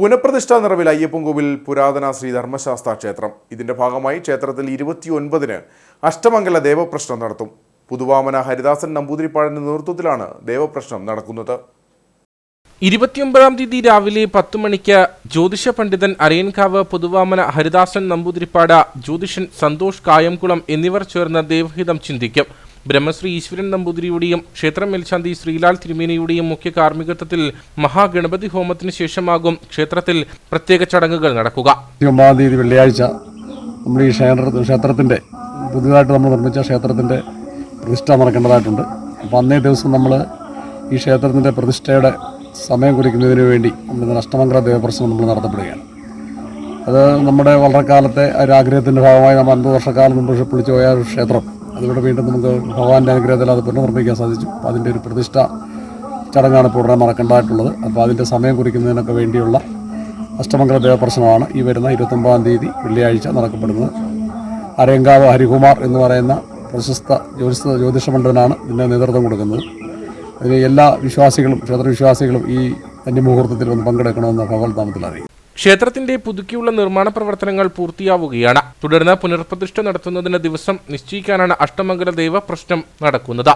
പുനഃപ്രതിഷ്ഠാ നിറവിൽ അയ്യപ്പൻകോവിൽ പുരാതന ശ്രീ ധർമ്മശാസ്ത്ര ക്ഷേത്രം. ഇതിന്റെ ഭാഗമായി ക്ഷേത്രത്തിൽ ഇരുപത്തിയൊൻപതിന് അഷ്ടമംഗല ദേവപ്രശ്നം നടത്തും. പുതുവാമന ഹരിദാസൻ നമ്പൂതിരിപ്പാടിന്റെ നേതൃത്വത്തിലാണ് ദേവപ്രശ്നം നടക്കുന്നത്. ഇരുപത്തിയൊമ്പതാം തീയതി രാവിലെ പത്തു മണിക്ക് ജ്യോതിഷ പണ്ഡിതൻ അരയൻകാവ് പുതുവാമന ഹരിദാസൻ നമ്പൂതിരിപ്പാട ജ്യോതിഷൻ സന്തോഷ് കായംകുളം എന്നിവർ ചേർന്ന് ദേവഹിതം ചിന്തിക്കും. ബ്രഹ്മശ്രീ ഈശ്വരൻ നമ്പൂതിരിയുടെയും ക്ഷേത്രം മേൽശാന്തി ശ്രീലാൽ തിരുമേനിയുടെയും മുഖ്യ കാർമ്മികത്വത്തിൽ മഹാഗണപതി ഹോമത്തിന് ശേഷമാകും ക്ഷേത്രത്തിൽ പ്രത്യേക ചടങ്ങുകൾ നടക്കുക. ഒമ്പതാം തീയതി വെള്ളിയാഴ്ച നമ്മൾ ഈ ക്ഷേത്രത്തിന്റെ പുതുതായിട്ട് നമ്മൾ നിർമ്മിച്ച ക്ഷേത്രത്തിന്റെ പ്രതിഷ്ഠ നടക്കേണ്ടതായിട്ടുണ്ട്. അപ്പോൾ അന്നേ ദിവസം നമ്മൾ ഈ ക്ഷേത്രത്തിന്റെ പ്രതിഷ്ഠയുടെ സമയം കുറിക്കുന്നതിന് വേണ്ടി നമ്മൾ അഷ്ടമംഗല ദേവപ്രശ്നം നമ്മൾ നടത്തപ്പെടുകയാണ്. അത് നമ്മുടെ വളരെ കാലത്തെ ഒരു ആഗ്രഹത്തിന്റെ ഭാഗമായി നമ്മൾ അൻപത് വർഷക്കാലം മുമ്പ് പൊളിച്ചു പോയ ഒരു ക്ഷേത്രം. അതിലൂടെ വീണ്ടും നമുക്ക് ഭഗവാന്റെ അനുഗ്രഹത്തിൽ അത് പുനർനിർമ്മിക്കാൻ സാധിച്ചു. അതിന്റെ ഒരു പ്രതിഷ്ഠ ചടങ്ങാണ് ഉടനെ നടക്കേണ്ടതായിട്ടുള്ളത്. അപ്പോൾ അതിന്റെ സമയം കുറിക്കുന്നതിനൊക്കെ വേണ്ടിയുള്ള അഷ്ടമംഗല ദേവപ്രശ്നമാണ് ഈ വരുന്ന ഇരുപത്തൊമ്പതാം തീയതി വെള്ളിയാഴ്ച നടക്കപ്പെടുന്നത്. അരയങ്കാവ് ഹരികുമാർ എന്ന് പറയുന്ന പ്രശസ്ത ജ്യോതിഷ ജ്യോതിഷ മണ്ഡലനാണ് ഇതിന്റെ നേതൃത്വം കൊടുക്കുന്നത്. അതിന് എല്ലാ വിശ്വാസികളും ക്ഷേത്രവിശ്വാസികളും ഈ കന്യമുഹൂർത്തത്തിൽ ഒന്ന് പങ്കെടുക്കണമെന്ന് ഭഗവത് നാമത്തിൽ അറിയിക്കും ക്ഷേത്രത്തിന്റെ പുതുക്കിയുള്ള നിർമ്മാണ പ്രവർത്തനങ്ങൾ പൂർത്തിയാവുകയാണ്. തുടർന്ന് പുനർപ്രതിഷ്ഠ നടത്തുന്നതിന് ദിവസം നിശ്ചയിക്കാനാണ് അഷ്ടമംഗല ദേവ പ്രശ്നം നടക്കുന്നത്.